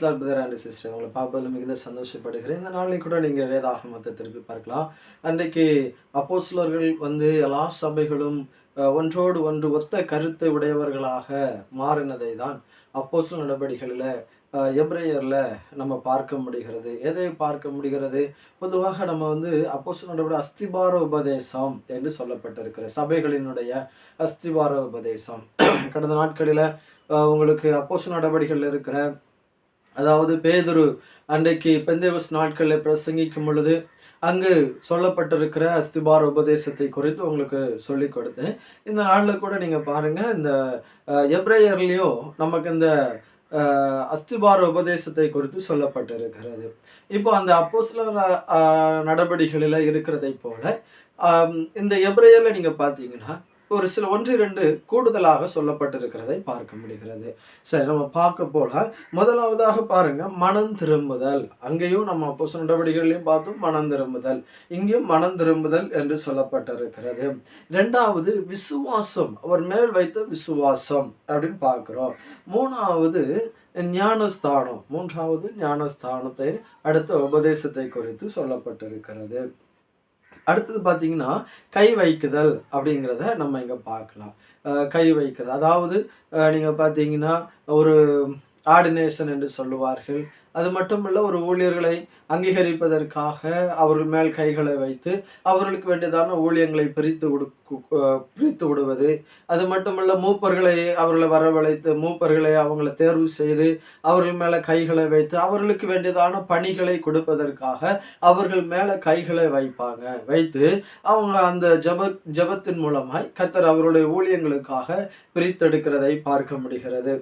பிரைஸ்லால் brother and sister உங்களை பார்ப்பதில் மிகுந்த சந்தோஷப்படுகிறேன். இந்த நாளைக்கு கூட நீங்கள் வேதாகமத்தை திருப்பி பார்க்கலாம். அன்றைக்கு அப்போஸ்லர்கள் வந்து எல்லா சபைகளும் ஒன்றோடு ஒன்று ஒத்த கருத்தை உடையவர்களாக மாறினதை தான் அப்போஸ்ல நடவடிக்கைகளில் எப்ரேயரில் நம்ம பார்க்க முடிகிறது. எதை பார்க்க முடிகிறது? பொதுவாக நம்ம வந்து அப்போஸ்ல நடவடி அஸ்திபார உபதேசம் என்று சொல்லப்பட்டிருக்கிற சபைகளினுடைய அஸ்திபார உபதேசம். கடந்த நாட்களில் உங்களுக்கு அப்போஸ்ல நடவடிக்கைகள் இருக்கிற அதாவது பேதுரு அன்றைக்கு பெந்தேவஸ் நாட்களில் பிரசங்கிக்கும் பொழுது அங்கு சொல்லப்பட்டிருக்கிற அஸ்திபார உபதேசத்தை குறித்து உங்களுக்கு சொல்லி கொடுத்தேன். இந்த நாளில் கூட நீங்கள் பாருங்கள் இந்த எப்ரேயர்லேயும் நமக்கு இந்த அஸ்திபார உபதேசத்தை குறித்து சொல்லப்பட்டிருக்கிறது. இப்போ அந்த அப்போ சில நடவடிக்கைகளில் இருக்கிறதை போல இந்த எப்ரேயரில் நீங்கள் பார்த்தீங்கன்னா ஒரு சில ஒன்று இரண்டு கூடுதலாக சொல்லப்பட்டிருக்கிறதை பார்க்க முடிகிறது. சரி நம்ம பார்க்க போல முதலாவதாக பாருங்க மனம் திரும்புதல். அங்கேயும் நம்ம அப்போ நடவடிக்கைகளையும் பார்த்தோம் மனம் திரும்புதல். இங்கேயும் மனம் திரும்புதல் என்று சொல்லப்பட்டிருக்கிறது. ரெண்டாவது விசுவாசம். அவர் மேல் வைத்த விசுவாசம் அப்படின்னு பார்க்குறோம். மூணாவது ஞானஸ்தானம். மூன்றாவது ஞானஸ்தானத்தை அடுத்த உபதேசத்தை குறித்து சொல்லப்பட்டிருக்கிறது. அடுத்தது பார்த்தீங்கன்னா கை வைக்குதல் அப்படிங்கிறத நம்ம இங்கே பார்க்கலாம். கை வைக்கிறது அதாவது நீங்கள் பார்த்தீங்கன்னா ஒரு ஆர்டினேஷன் என்று சொல்லுவார்கள். அது மட்டுமல்ல ஒரு ஊழியர்களை அங்கீகரிப்பதற்காக அவர்கள் மேல் கைகளை வைத்து அவர்களுக்கு வேண்டியதான ஊழியங்களை பிரித்து கொடு பிரித்து விடுவது. அது மட்டுமல்ல மூப்பர்களை அவர்களை வரவழைத்து மூப்பர்களை அவங்களை தேர்வு செய்து அவர்கள் மேலே கைகளை வைத்து அவர்களுக்கு வேண்டியதான பணிகளை கொடுப்பதற்காக அவர்கள் மேலே கைகளை வைப்பாங்க. வைத்து அவங்க அந்த ஜப ஜபத்தின் மூலமாய் கத்தர் அவருடைய ஊழியங்களுக்காக பிரித்தெடுக்கிறதை பார்க்க முடிகிறது.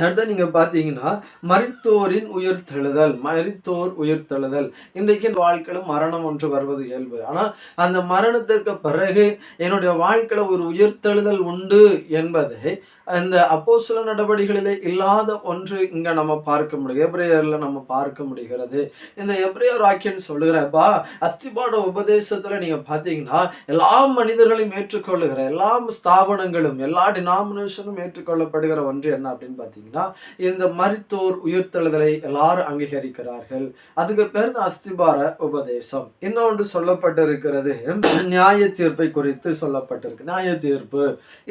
அடுத்து நீங்க பார்த்தீங்கன்னா மரித்தோரின் உயிர்த்தெழுதல் மறித்தோர் உயிர்த்தெழுதல் இன்றைக்கு வாழ்க்கையில் வாழ்க்கையில மரணம் ஒன்று வருவது இயல்பு. ஆனால் அந்த மரணத்திற்கு பிறகு என்னுடைய வாழ்க்கையில ஒரு உயிர்த்தெழுதல் உண்டு என்பதை அந்த அப்போ சில நடவடிக்கைகளிலே இல்லாத ஒன்று இங்க நம்ம பார்க்க முடியும். எப்ரேயர்ல நம்ம பார்க்க முடிகிறது. இந்த எப்ரேயர் வாக்கியன் சொல்லுகிறப்பா அஸ்திபாட உபதேசத்துல நீங்க பார்த்தீங்கன்னா எல்லா மனிதர்களையும் ஏற்றுக்கொள்ளுகிற எல்லா ஸ்தாபனங்களும் எல்லா டினாமினேஷனும் ஏற்றுக்கொள்ளப்படுகிற ஒன்று என்ன அப்படின்னு பார்த்தீங்கன்னா இந்த மருத்துவர் உயிர்த்தெழுதலை எல்லாரும் அங்கீகரிக்கிறார்கள். அதுக்கு பேர் தான் அஸ்திபார உபதேசம். இன்னொன்று சொல்லப்பட்டிருக்கிறது? நியாய தீர்ப்பை குறித்து சொல்லப்பட்டிருக்கு. நியாய தீர்ப்பு.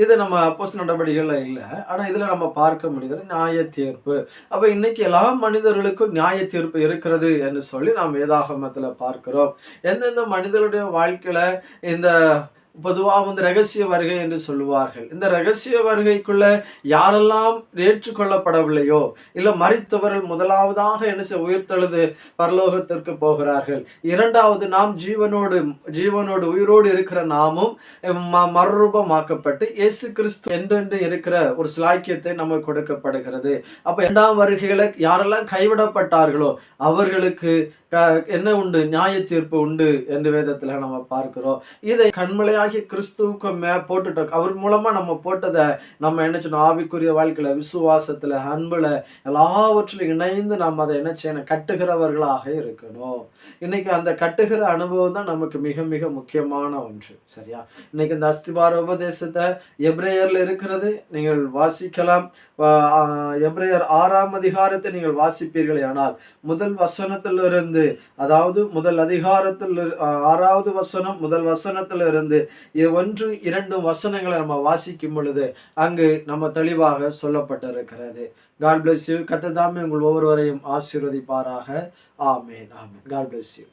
இது நம்ம அப்போஸ் நடவடிக்கைகள் இல்லை. ஆனால் இதில் நம்ம பார்க்க முடிகிறது நியாய தீர்ப்பு. அப்போ இன்னைக்கு எல்லா மனிதர்களுக்கும் நியாய தீர்ப்பு இருக்கிறது என்று சொல்லி நாம் வேதாகமத்தில் பார்க்கிறோம். எந்தெந்த மனிதருடைய வாழ்க்கையில் இந்த பொதுவாக வந்து ரகசிய வருகை என்று சொல்லுவார்கள். இந்த ரகசிய வருகைக்குள்ள யாரெல்லாம் ஏற்றுக்கொள்ளப்படவில்லையோ இல்லை மறித்தவர்கள் முதலாவதாக என்ன செய்ய உயிர்த்தெழுது பரலோகத்திற்கு போகிறார்கள். இரண்டாவது நாம் ஜீவனோடு ஜீவனோடு உயிரோடு இருக்கிற நாமும் மறுரூபமாக்கப்பட்டு இயேசு கிறிஸ்து என்றென்று இருக்கிற ஒரு சிலாக்கியத்தை நமக்கு கொடுக்கப்படுகிறது. அப்ப இரண்டாம் வருகைகளை யாரெல்லாம் கைவிடப்பட்டார்களோ அவர்களுக்கு என்ன உண்டு? நியாய தீர்ப்பு உண்டு என்று வேதத்துல நம்ம பார்க்கிறோம். இதை கண்மலையாகி கிறிஸ்துவுக்கு மே போட்டுட்டோம். அவர் மூலமா நம்ம போட்டதை நம்ம என்ன செய்யணும் ஆவிக்குரிய வாழ்க்கையில விசுவாசத்துல அன்புல எல்லாவற்றிலும் இணைந்து நம்ம அதை என்ன செய்யணும்? கட்டுகிறவர்களாக இருக்கணும். இன்னைக்கு அந்த கட்டுகிற அனுபவம் தான் நமக்கு மிக மிக முக்கியமான ஒன்று. சரியா? இன்னைக்கு இந்த அஸ்திபார உபதேசத்தை எப்ரேயர்ல இருக்கிறது. நீங்கள் வாசிக்கலாம். எப்ரையர் ஆறாம் அதிகாரத்தை நீங்கள் வாசிப்பீர்கள் ஆனால் முதல் வசனத்திலிருந்து அதாவது முதல் அதிகாரத்தில் ஆறாவது வசனம் முதல் வசனத்திலிருந்து ஒன்று இரண்டு வசனங்களை நம்ம வாசிக்கும் பொழுது அங்கு நம்ம தெளிவாக சொல்லப்பட்டிருக்கிறது. காட் பிளஸ் யூ கத்ததாமே உங்கள் ஒவ்வொருவரையும் ஆசீர்வதிப்பாராக. ஆமேன் ஆமேன். God bless you